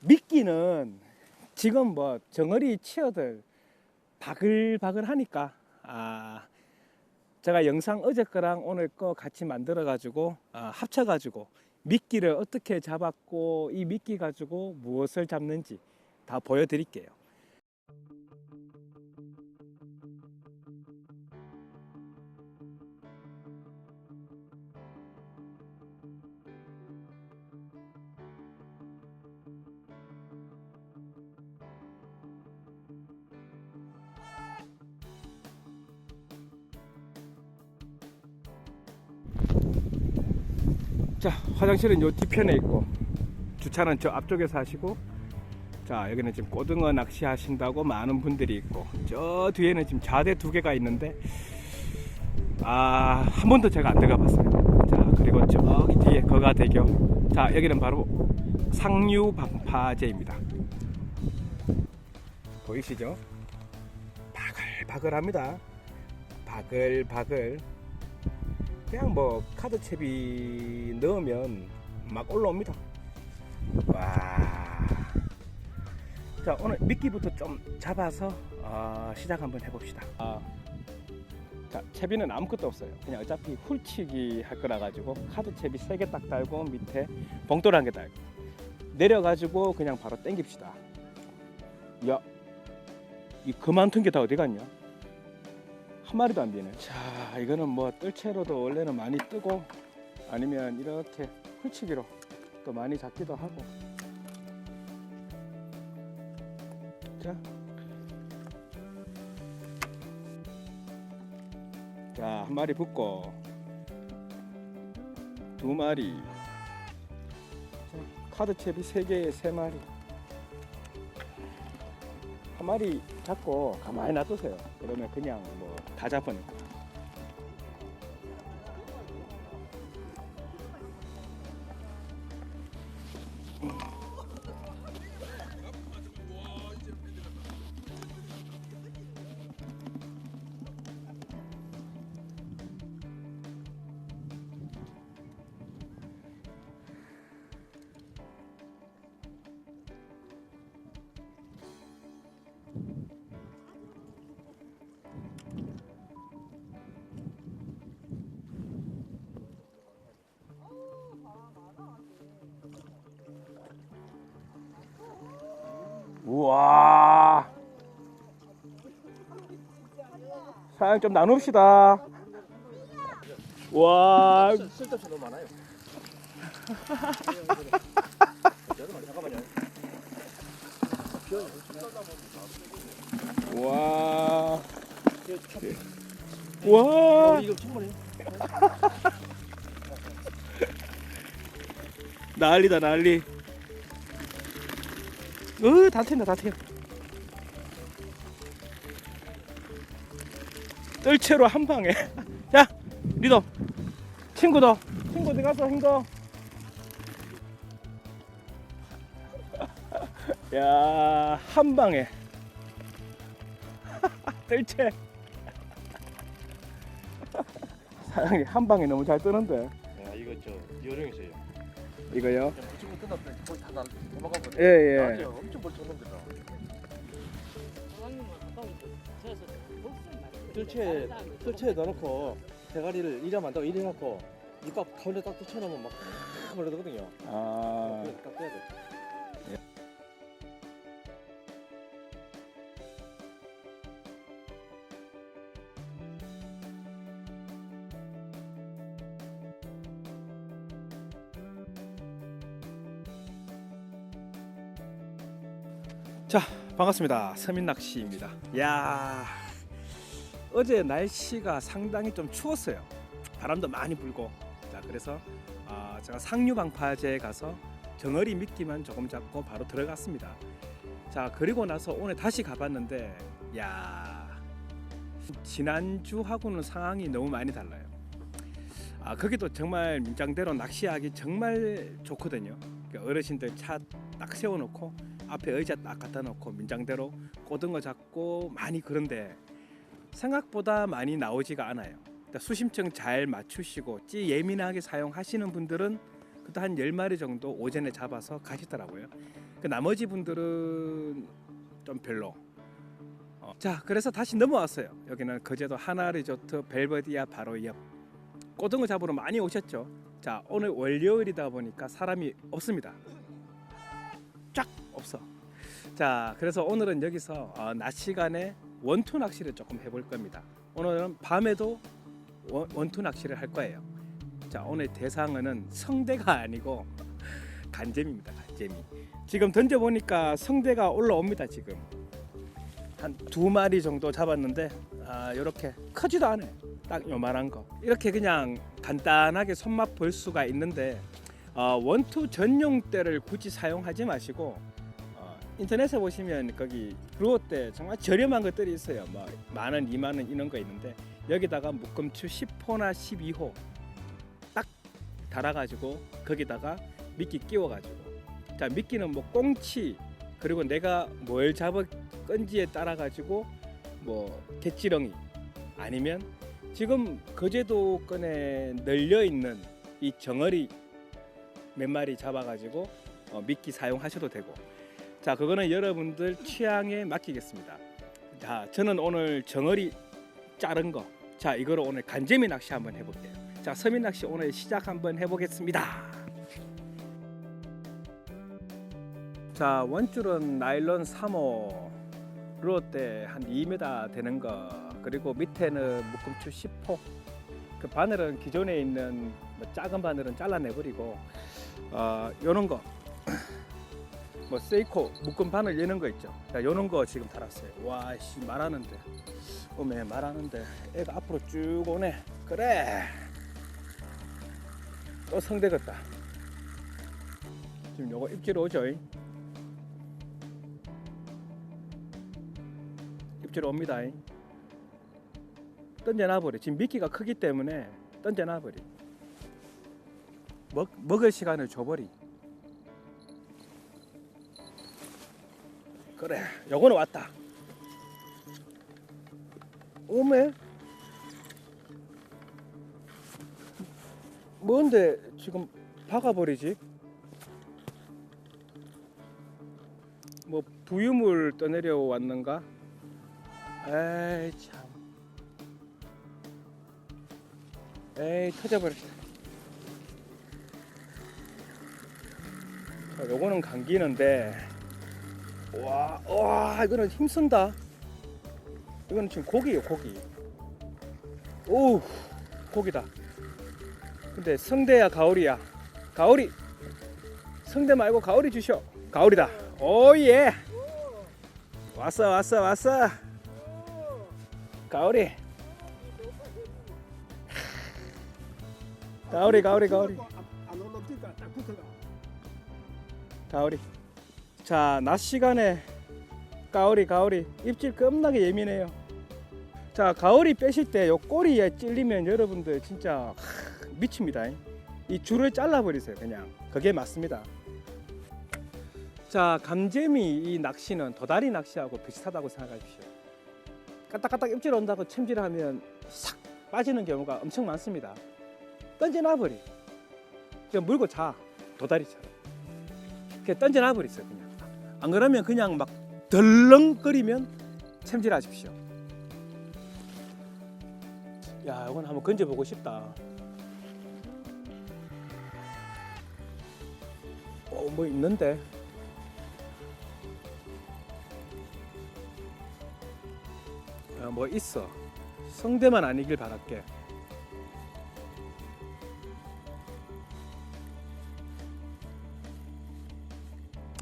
미끼는 지금 뭐 정어리 치어들 바글바글 하니까 아 제가 영상 어제 거랑 오늘 거 같이 만들어 가지고 아, 합쳐 가지고 미끼를 어떻게 잡았고 이 미끼 가지고 무엇을 잡는지 다 보여드릴게요. 자 화장실은 요 뒤편에 있고 주차는 저 앞쪽에서 하시고 자 여기는 지금 고등어 낚시 하신다고 많은 분들이 있고 저 뒤에는 지금 자대 두 개가 있는데 아 한 번도 제가 안 들어가 봤어요 자 그리고 저기 뒤에 거가대교. 자 여기는 바로 상류방파제입니다. 보이시죠? 바글바글합니다. 바글바글 그냥 뭐 카드 챕이 넣으면 막 올라옵니다. 와. 자 오늘 미끼부터 좀 잡아서 어, 시작 한번 해봅시다. 아, 자 채비는 아무것도 없어요. 그냥 어차피 훌치기 할 거라 가지고 카드 챕이 세개 딱 달고 밑에 봉돌 한개 달고 내려가지고 그냥 바로 당깁시다. 야, 이 그만둔 게다 어디 갔냐? 한 마리도 안 되네. 자, 이거는 뭐 뜰채로도 원래는 많이 뜨고 아니면 이렇게 훌치기로 또 많이 잡기도 하고. 자. 자, 한 마리 붙고 두 마리. 자, 카드 챕이 세 개에 세 마리. 한 마리 잡고 가만히 놔두세요. 그러면 그냥 뭐 다 잡으니까. 사장 좀 나눕시다. 와, 쓸데없이 너무 많아요. 와, 어, 와. 난리다 난리. 으, 다 튄다 다튀 뜰채로 한 방에. 야, 리더, 친구도, 친구 어디 갔어, 친구? 야, 한 방에. 뜰채. 사장님 한 방에 너무 잘 뜨는데. 야 이거 저 요령이세요. 이거요? 그냥 부침개 끝났더니 거의 다 도망가거든요. 예, 예. 낮에 엄청 멀리 쳤는데 나. 설 치에 설치에 넣어놓고 대가리를 이래만 더 이래 놓고 밑밥 가운데 딱 붙여놓으면 막 멀어거든요. 아, 딱 빼야 돼. 자 반갑습니다 서민낚시입니다 야 어제 날씨가 상당히 좀 추웠어요. 바람도 많이 불고. 자 그래서 아, 제가 상류방파제에 가서 정어리 미끼만 조금 잡고 바로 들어갔습니다. 자 그리고 나서 오늘 다시 가봤는데 야 지난주하고는 상황이 너무 많이 달라요. 아 거기도 정말 민장대로 낚시하기 정말 좋거든요. 그러니까 어르신들 차 딱 세워놓고 앞에 의자 딱 갖다 놓고 민장대로 고등어 잡고 많이 그런데 생각보다 많이 나오지가 않아요. 그러니까 수심층 잘 맞추시고 찌 예민하게 사용하시는 분들은 그때 한 10마리 정도 오전에 잡아서 가시더라고요. 그 나머지 분들은 좀 별로. 어, 자, 그래서 다시 넘어왔어요. 여기는 거제도 하나 리조트 벨버디아 바로 옆. 고등어 잡으러 많이 오셨죠. 자, 오늘 월요일이다 보니까 사람이 없습니다. 쫙 없어. 자, 그래서 오늘은 여기서 어, 낮 시간에 원투 낚시를 조금 해볼 겁니다. 오늘은 밤에도 원, 원투 낚시를 할 거예요. 자, 오늘 대상어는 성대가 아니고 간재미입니다. 간재미. 지금 던져 보니까 성대가 올라옵니다. 지금 한 두 마리 정도 잡았는데 아, 이렇게 크지도 않아요. 딱 요만한 거. 이렇게 그냥 간단하게 손맛 볼 수가 있는데 어, 원투 전용 대를 굳이 사용하지 마시고 어, 인터넷에 보시면 거기 루어 때 정말 저렴한 것들이 있어요. 뭐만 원, 이만 원 이런 거 있는데 여기다가 묶음추 10호나 12호 딱 달아가지고 거기다가 미끼 끼워가지고 자 미끼는 뭐 꽁치 그리고 내가 뭘 잡을 건지에 따라 가지고 뭐 개찌렁이 아니면 지금 거제도권에 널려 있는 이 정어리 몇 마리 잡아가지고 어, 미끼 사용하셔도 되고 자 그거는 여러분들 취향에 맡기겠습니다. 자 저는 오늘 정어리 자른 거. 자 이거로 오늘 간재미 낚시 한번 해볼게요. 자 서민 낚시 오늘 시작 한번 해보겠습니다. 자 원줄은 나일론 3호 롯데 한 2m 되는 거 그리고 밑에는 묶음추 10호 그 바늘은 기존에 있는 뭐 작은 바늘은 잘라내버리고 어 요런 거 뭐 세이코 묶음 바늘 여는 거 있죠. 자, 요런 거 지금 달았어요. 와, 씨 말하는데. 오메 말하는데 애가 앞으로 쭉 오네. 그래. 또 성대겠다. 지금 요거 입질 오죠. 이? 입질 옵니다. 이. 던져놔버려. 지금 미끼가 크기 때문에 던져놔버려. 먹, 먹을 시간을 줘버리. 그래 요거는 왔다. 오메? 뭔데 지금 박아버리지? 뭐 부유물 떠내려 왔는가? 에이 참. 에이 터져버렸다. 자 요거는 감기는데 와, 와, 이거는 힘쓴다. 이거는 지금 고기예요, 고기. 오, 고기다. 근데 성대야, 가오리야. 가오리. 성대 말고 가오리 주셔. 가오리다. 오 예. 왔어, 왔어, 왔어. 가오리. 가오리, 가오리, 가오리. 가오리. 자, 낮 시간에 가오리 가오리 입질 겁나게 예민해요. 자, 가오리 빼실 때 요 꼬리에 찔리면 여러분들 진짜 하, 미칩니다. 이 줄을 잘라 버리세요, 그냥. 그게 맞습니다. 자, 감재미 이 낚시는 도다리 낚시하고 비슷하다고 생각하십시오. 까딱까딱 입질 온다고 챔질하면 싹 빠지는 경우가 엄청 많습니다. 던져놔 버리. 그냥 물고 자, 도다리처럼. 그냥 던져놔 버리세요, 그냥. 안 그러면 그냥 막 덜렁거리면 챔질하십시오. 야, 이건 한번 건져보고 싶다. 어, 뭐 있는데? 어, 뭐 있어. 성대만 아니길 바랄게.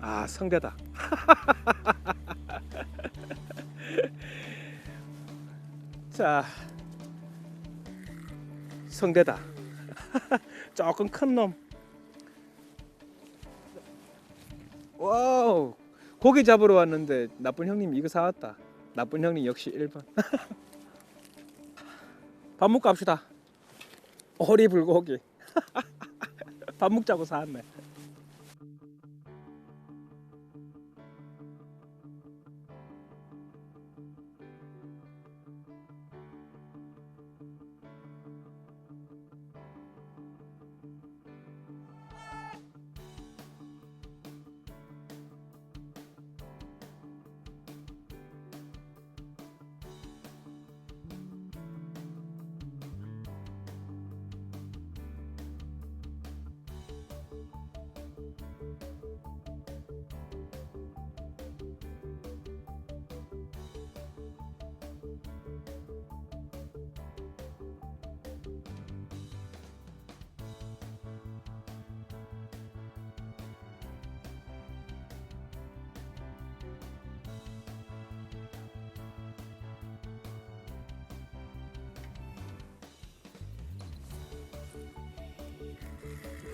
아, 성대다. 자, 성대다. 조금 큰 놈. 와우, 고기 잡으러 왔는데 나쁜 형님 이거 사왔다. 나쁜 형님 역시 1번. 밥 먹고 갑시다. 오리 불고기. 밥 먹자고 사왔네.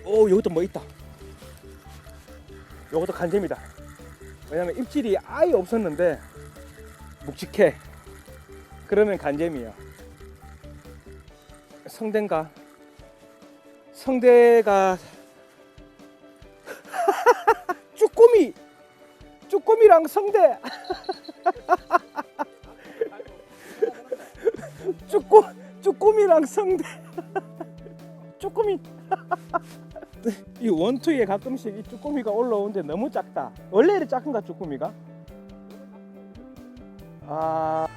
오 여기도 뭐 있다. 요것도 간잼이다. 왜냐면 입질이 아예 없었는데 묵직해. 그러면 간잼이야. 성대인가? 성대가 쭈꾸미 쭈꾸미랑 성대 쭈꾸 쭈꾸미랑 성대 쭈꾸미 이 원투에 가끔씩 이 쭈꾸미가 올라오는데 너무 작다 원래 이렇게 작은가 쭈꾸미가 아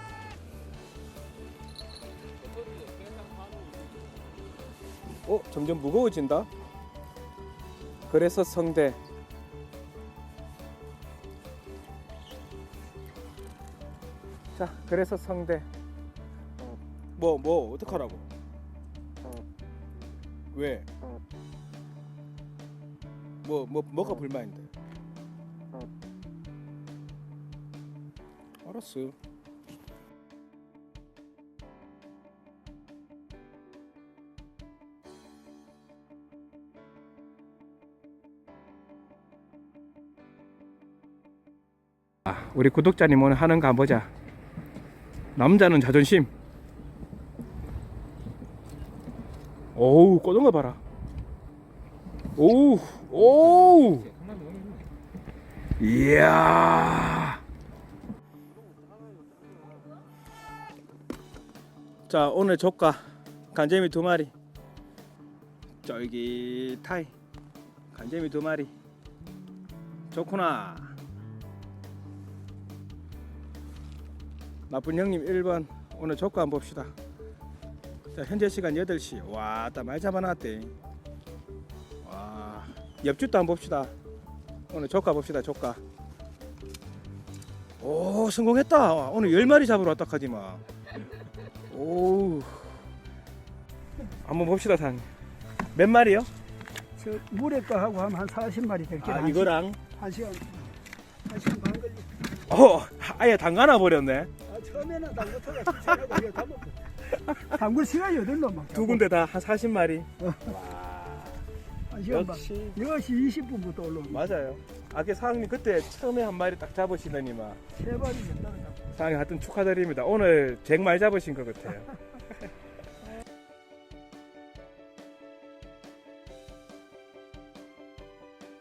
어, 점점 무거워진다. 그래서 성대. 자, 그래서 성대. 어, 뭐, 뭐, 어떡하라고? 왜? 뭐, 뭐, 뭐가 불만인데? 알았어. 아, 우리 구독자님 오늘 하는 거 한번 보자. 남자는 자존심. 오우, 꼬던 거 봐라. 오우, 오우. 이야. 자, 오늘 조카 간재미 두 마리. 쫄깃타이. 간재미 두 마리. 좋구나. 나쁜 형님 1번 오늘 조건 한번 봅시다 자 현재 시간 8시 와따 많이 잡아놨대 와 옆주도 한번 봅시다 오늘 조가 봅시다 조가 오 성공했다 오늘 10마리 잡으러 왔다 카지마 오 한번 봅시다 상 몇 마리요? 저 물에 거 하고 하면 한 40마리 될게. 아 이거랑 한 시간 한 시간 반 걸리. 어 아예 담가놔 버렸네 아 처음에는 다 먹고. 당구 시간이 막. 두 군데 다 한 40마리 한 시간 반. 역시 10시 20분부터 올라오고. 맞아요 아게 사장님 그때 처음에 한 마리 딱 잡으시더니만 세 마리 된다는 거. 사장님 하여튼 축하드립니다. 오늘 쟁 많이 잡으신 것 같아요.